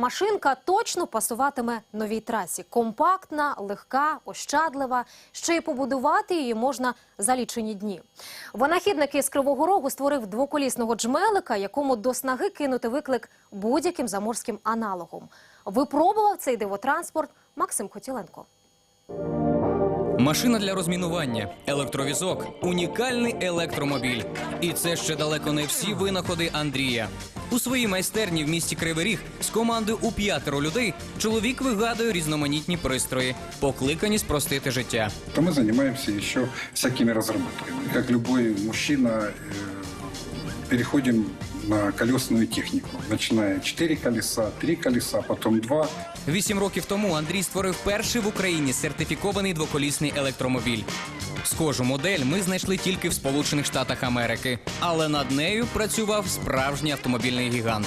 Машинка точно пасуватиме новій трасі. Компактна, легка, ощадлива. Ще й побудувати її можна за лічені дні. Винахідник із Кривого Рогу створив двоколісного джмелика, якому до снаги кинути виклик будь-яким заморським аналогом. Випробував цей дивотранспорт Максим Хотіленко. Машина для розмінування, електровізок, унікальний електромобіль. І це ще далеко не всі винаходи Андрія. У своїй майстерні в місті Кривий Ріг з командою у п'ятеро людей чоловік вигадує різноманітні пристрої, покликані спростити життя. то мы занимаемся еще всякими разработками. Как любой мужчина, э, переходим на колесную технику, начиная 4 колеса, 3 колеса, потом 2. Вісім років тому Андрій створив перший в Україні сертифікований двоколісний електромобіль. Схожу модель ми знайшли тільки в Сполучених Штатах Америки, але над нею працював справжній автомобільний гігант.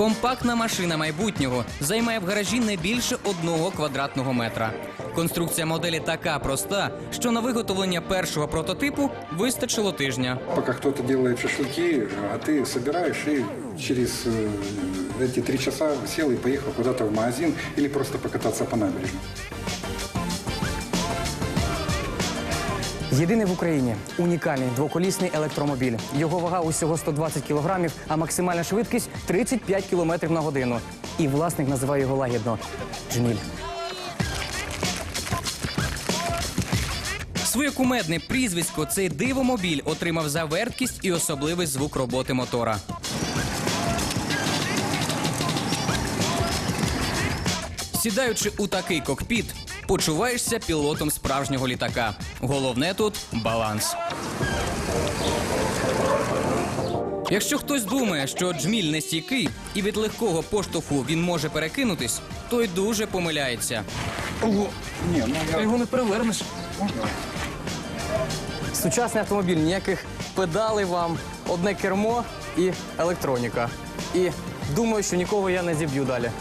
Компактна машина майбутнього займає в гаражі не більше одного квадратного метра. Конструкція моделі така проста, що на виготовлення першого прототипу вистачило тижня. Пока кто-то делает шашлыки, а ты собираешь и через э, эти три часа сел и поехал куда-то в магазин или просто покататься по набережной. Єдиний в Україні унікальний двоколісний електромобіль. Його вага усього 120 кілограмів, а максимальна швидкість 35 кілометрів на годину. І власник називає його лагідно Джміль. Своє кумедне прізвисько цей дивомобіль отримав за верткість і особливий звук роботи мотора. Сідаючи у такий кокпіт, почуваєшся пілотом справжнього літака. Головне тут баланс. Якщо хтось думає, що джміль не стійкий і від легкого поштовху він може перекинутись, той дуже помиляється. Не, ну я... Його не перевернеш. Сучасний автомобіль, ніяких педалей вам, одне кермо і електроніка. І думаю, що нікого я не зіб'ю далі.